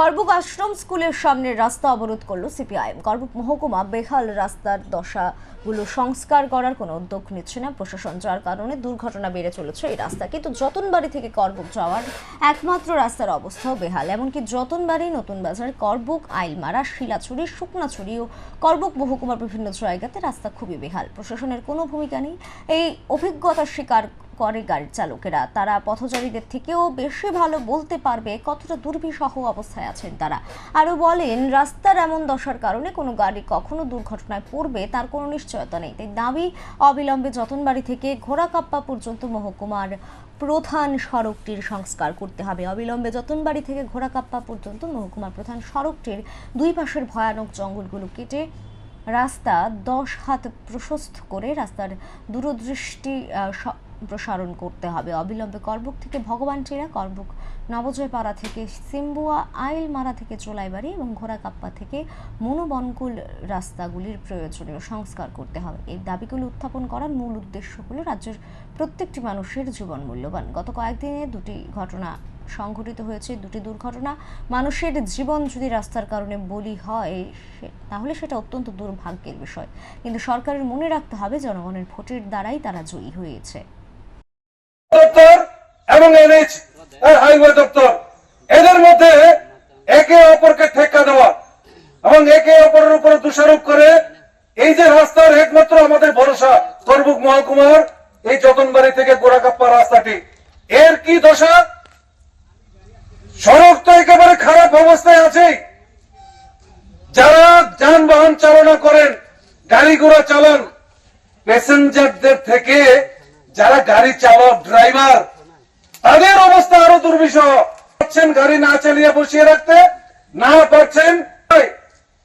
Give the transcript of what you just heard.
করবুক আশ্রম স্কুলের সামনে রাস্তা অবরোধ করল সিপিআইএম। করবুক মহকুমা বেহাল রাস্তার দশাগুলো সংস্কার করার কোনো উদ্যোগ নিচ্ছে না প্রশাসন, যার কারণে দুর্ঘটনা বেড়ে চলেছে এই রাস্তা। কিন্তু যতনবাড়ি থেকে করবুক যাওয়ার একমাত্র রাস্তার অবস্থাও বেহাল। এমনকি যতনবাড়ি নতুন বাজার, করবুক আইলমারা, শিলাছড়ি, শুকনাছড়ি ও করবুক মহকুমার বিভিন্ন জায়গাতে রাস্তা খুবই বেহাল। প্রশাসনের কোনো ভূমিকা নেই। এই অভিজ্ঞতা স্বীকার করে গাড়ির চালকেরা। তারা পথচারীদের থেকেও বেশি ভালো বলতে পারবে কতটা দুর্বিষহ অবস্থায় আছেন তারা। আরও বলেন, রাস্তার এমন দশার কারণে কোনো গাড়ি কখনো দুর্ঘটনায় পড়বে তার কোনো নিশ্চয়তা নেই। তাই দাবি অবিলম্বে যতনবাড়ি থেকে ঘোড়াকাপ্পা পর্যন্ত মহকুমার প্রধান সড়কটির সংস্কার করতে হবে। অবিলম্বে যতনবাড়ি থেকে ঘোড়াকাপ্পা পর্যন্ত মহকুমার প্রধান সড়কটির দুই পাশের ভয়ানক জঙ্গলগুলো কেটে রাস্তা দশ হাত প্রশস্ত করে রাস্তার দূরদৃষ্টি প্রসারণ করতে হবে। অবিলম্বে করবুক থেকে ভগবান ভগবানটিরা, করবুক নবজয়পাড়া থেকে সিম্বুয়া, আইলমারা থেকে চোলাইবাড়ি এবং ঘোড়াকাপ্পা থেকে মনোবনকুল রাস্তাগুলির প্রয়োজনীয় সংস্কার করতে হবে। এই দাবিগুলো উত্থাপন করার মূল উদ্দেশ্য হলো রাজ্যের প্রত্যেকটি মানুষের জীবন মূল্যবান। গত কয়েকদিনে দুটি ঘটনা সংঘটিত হয়েছে, দুটি দুর্ঘটনা। মানুষের জীবন যদি রাস্তার কারণে বলি হয় তাহলে সেটা অত্যন্ত দুর্ভাগ্যের বিষয়। কিন্তু সরকারের মনে রাখতে হবে, জনগণের ভোটের দ্বারাই তারা জয়ী হয়েছে। এবং এনএইচ হাইওয়ে দপ্তর। এদের মধ্যে একে অপরকে ঠেকা দেওয়া এবং একে অপরের উপরে দোষারোপ করে এই যে রাস্তার একমাত্র আমাদের ভরসা করবুক মহকুমার, এই যতনবাড়ি থেকে গোড়াকাপ্পা রাস্তাটি। এর কি দশা? সড়ক তো একেবারে খারাপ অবস্থায় আছে যারা যানবাহন চালনা করেন, গাড়ি ঘোড়া চালান, প্যাসেঞ্জারদের থেকে যারা গাড়ি চালক, ড্রাইভার তাদের অবস্থা আরও দুর্বিষহ। পারছেন গাড়ি না চালিয়ে বসিয়ে রাখতে না পারছেন